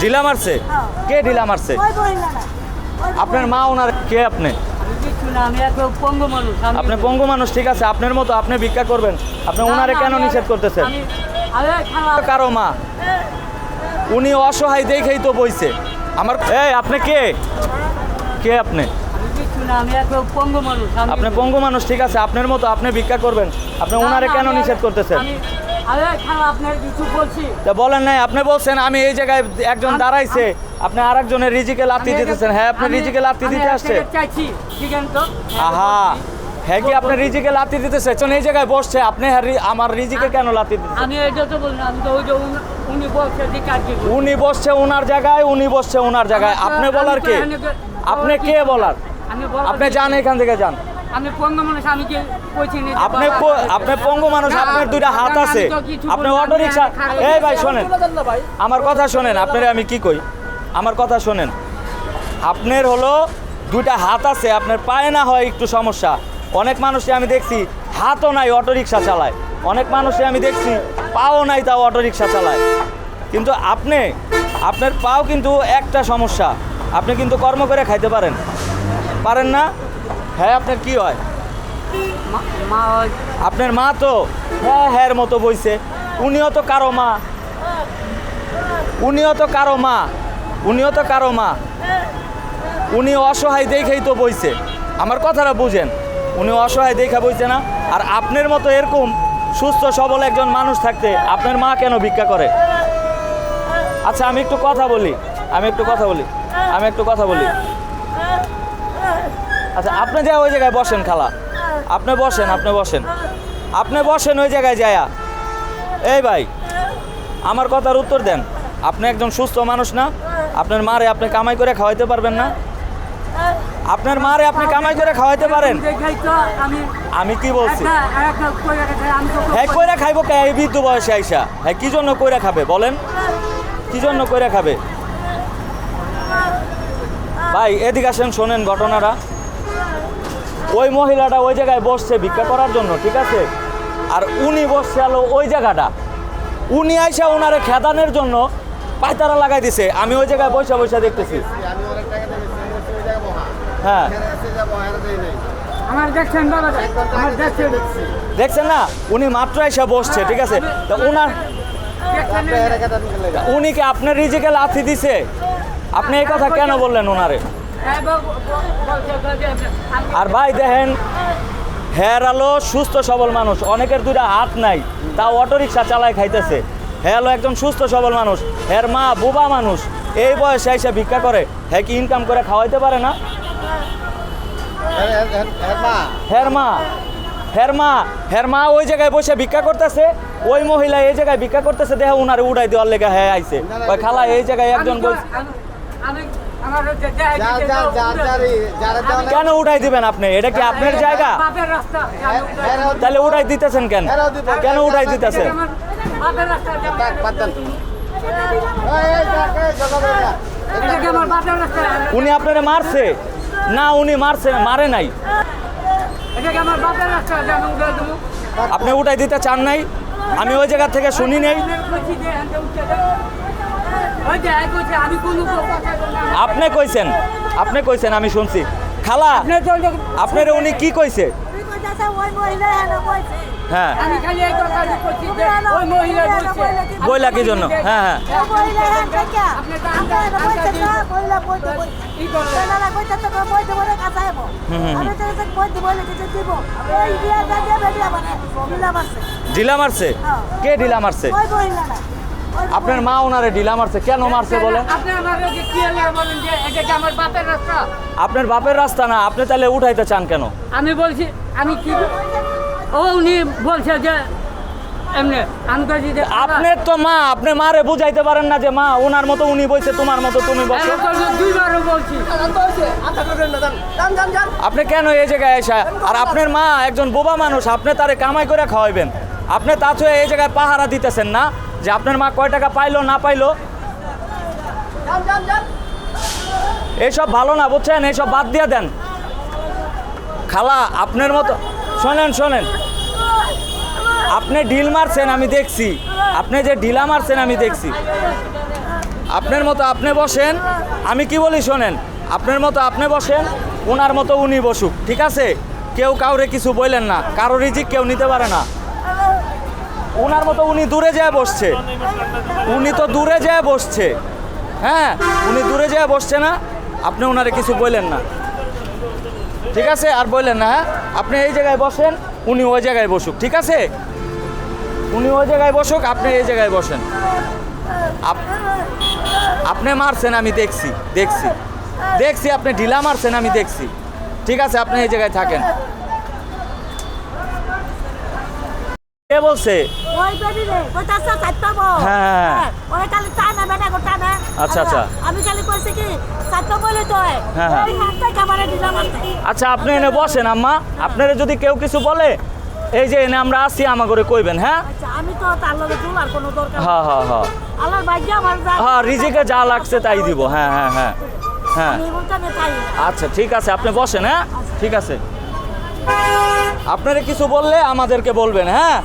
ঢিলা মারছে হ্যাঁ। কে ঢিলা মারছে আপনার মা ওনার কে আপনি? আপনি পঙ্গু মানুষ ঠিক আছে আপনার মতো আপনি ভিক্ষা করবেন। আপনি ওনারে কেন নিষেধ করতেছেন? কারও মা? উনি অসহায় দেখেই তো বইছে। আমার এই আপনি কে? কে আপনি? আপনি পঙ্গু মানুষ ঠিক আছে আপনার মতো আপনি ভিক্ষা করবেন। আপনি ওনারে কেন নিষেধ করতেছেন? আরে তা বলেন নাই আপনি বলছেন আমি এই জায়গায় একজন দাঁড়াইছে আপনি আরেকজনের রিজিকে লাত্তি দিতেছেন। হ্যাঁ আপনি রিজিকে লাত্তি দিতে আসছে। আহা হ্যাঁ কি আপনি রিজিকে লাত্তি দিতে চাইছেন এই জায়গায় বসছে আপনি হ্যাঁ আমার রিজিকে কেন লাত্তি দিতেছেন? আমি এটা তো বললাম আমি তো ওই যে উনি- উনি বলছে যে কাজ উনি বসছে ওনার জায়গায় উনি বসছে ওনার জায়গায়। আপনি বলার কে? আপনি কে বলার? আপনি যান এখান থেকে যান। আমি পঙ্গু মানুষ আমি কি কইছি আপনি পঙ্গু মানুষ আপনার দুইটা হাত আছে। আপনি বললাম অটো রিক্সা এই ভাই শোনেন। আমার কথা শোনেন আপনারে আমি কি কই? আমার কথা শোনেন। আপনার হলো দুইটা হাত আছে আপনার পায়ে না হয় একটু সমস্যা। অনেক মানুষই আমি দেখছি হাতও নাই অটো রিক্সা চালায়। অনেক মানুষই আমি দেখছি পাও নাই তাও অটো রিক্সা চালায়। কিন্তু আপনি আপনার পাও কিন্তু একটা সমস্যা। আপনি কিন্তু কর্ম করে খাইতে পারেন। পারেন না? হ্যাঁ আপনার কি হয়? মা- আপনার মা তো হ্যাঁ হ্যাঁ মতো বইছে। উনিও তো কারও মা। উনিও তো কারও মা। উনিও তো কারও মা। উনি অসহায় দেখেই তো বইছে। আমার কথাটা বুঝেন। উনি অসহায় দেখে বইছে না। আর আপনার মতো এরকম সুস্থ সবল একজন মানুষ থাকতে আপনার মা কেন ভিক্ষা করে? আচ্ছা আমি একটু কথা বলি। আমি একটু কথা বলি। আমি একটু কথা বলি। আচ্ছা আপনি যা ওই জায়গায় বসেন খালা। আপনি বসেন আপনি বসেন। আপনি বসেন ওই জায়গায় যায়া। এই ভাই, আমার কথার উত্তর দেন। আপনি একজন সুস্থ মানুষ না? আপনার মারে আপনি কামাই করে খাওয়াইতে পারবেন না? আপনার মারে আপনি কামাই করে খাওয়াইতে পারেন? আমি কি বলছি? হ্যাঁ কইরা খাইবো কে? এই বৃদ্ধ বয়সে আইসা। হ্যাঁ কি জন্য কইরা খাবে বলেন? কি জন্য কইরা খাবে? ভাই, এদিকে আসেন, শোনেন ঘটনাটা। ওই মহিলাটা ওই জায়গায় বসছে ভিক্ষা করার জন্য ঠিক আছে? আর উনি বসছে আলো ওই জায়গাটা। উনি আইসা ওনারে খেদানের জন্য পায়তারা লাগাই দিছে। আমি ওই জায়গায় বসে বসে দেখতেছি। হ্যাঁ। দেখছেন না? উনি মাত্র আইসা বসছে ঠিক আছে? তা লাগে উনি কি আপনার রিজিকে লাথি দিছে? আপনি এই কথা কেন বললেন ওনারে হ্যাঁ, আর ভাই দেখেন হের আলো সুস্থ সবল মানুষ। অনেকের দুইটা হাত নাই তা অটো রিক্সা চালায় খাইতেছে। হ্যাঁ আলো একজন সুস্থ সবল মানুষ। হের মা বুবা মানুষ। এই বয়সে এসে ভিক্ষা করে হ্যাঁ কি ইনকাম করে খাওয়াইতে পারে না? এর মা হের মা হের মা ওই জায়গায় বসে ভিক্ষা করতেছে ওই মহিলা এই জায়গায় ভিক্ষা করতেছে দেখে উনারে উড়াই দেওয়ার লেগে হ্যাঁ আইছে। ওই খালা এই জায়গায় একজন আমি বলছে কেন উঠাই দিবেন আপনি? এটা কি আপনার জায়গা। তাহলে উঠাই দিতেছেন কেন? কেন উঠাই দিতেছেন? উনি আপনারে মারছে? না উনি মারছে মারে নাই। আপনি উঠাই দিতে চান নাই? আমি ওই জায়গা থেকে শুনি নেই। আপনি কইছেন আপনি কইছেন আমি শুনছি। খালা আপনি আপনার উনি কি কইছে? হ্যাঁ। আমি খালি এই কথাটা কইছি যে ওই মহিলা বলছে বইলা কি জন্য? হ্যাঁ হ্যাঁ। মানে ঢিলা মারছে? কে ঢিলা মারছে? ওই মহিলা না ওই আপনার মা ওনারে ঢিলা মারছে কেন মারছে রাস্তা। আপনার বাপের রাস্তা না আপনি তাহলে উঠাইতে চান কেন? আমি বলছি আমি কি ও উনি বলছে যে আপনার তো মা আপনি মারে বুঝাইতে পারেন না যে মা ওনার মতো উনি বইছে তোমার মতো তুমি বলছি। আপনি কেন এই জায়গায় এসে আর আপনার মা একজন বোবা মানুষ আপনি তারে কামাই করে খাওয়াইবেন। আপনি তা ছুঁয়ে এই জায়গায় পাহারা দিতেছেন না? যে আপনার মা কয় টাকা পাইলো, না পাইলো? এইসব ভালো না, বুঝছেন? এইসব বাদ দিয়ে দেন। খালা, আপনার মতো শোনেন শোনেন। আপনি ডিল মারছেন, আমি দেখছি। আপনি যে ডিলা মারছেন, আমি দেখছি। আপনার মতো আপনি বসেন, আমি কি বলি শোনেন? আপনার মতো আপনি বসেন ওনার মতো উনি বসুক, ঠিক আছে? কেউ কাউরে কিছু বললেন না, কারও রিজিক কেউ নিতে পারে না। ওনার মতো উনি দূরে যায় বসছে। উনি তো দূরে যায় বসছে। হ্যাঁ উনি দূরে যায় বসছে না। আপনি ওনারে কিছু বললেন না। ঠিক আছে? আর বললেন না হ্যাঁ? আপনি এই জায়গায় বসেন, উনি ওই জায়গায় বসুক। ঠিক আছে? উনি ওই জায়গায় বসুক, আপনি এই জায়গায় বসেন। আপ- আপনি মারছেন, আমি দেখছি দেখছি। দেখছি, আপনি ঢিলা মারছেন, আমি দেখছি। ঠিক আছে? আপনি এই জায়গায় থাকেন কে বলছে ওই বেবি রে কইতাছে সাতটা বউ হ্যাঁ। ওই খালি টানে বেটা গো টানে আচ্ছা, আচ্ছা। আমি খালি কইছি কি সাতটা বলে তো হ্যাঁ, হ্যাঁ। হাতটা খাবারে দিলাম আনতে আচ্ছা আপনি এনে বসেন আম্মা। আপনারা যদি কেউ কিছু বলে এই যে এনে আমরা আসি আমা করে কইবেন হ্যাঁ? আচ্ছা আমি তো কোনো দরকার হ্যাঁ হ্যাঁ হ্যাঁ। হ্যাঁ রিজিকে যা লাগছে তাই দিব। হ্যাঁ হ্যাঁ হ্যাঁ হ্যাঁ। আচ্ছা ঠিক আছে আপনি বসেন হ্যাঁ? ঠিক আছে। আপনারা কিছু বললে আমাদেরকে বলবেন হ্যাঁ?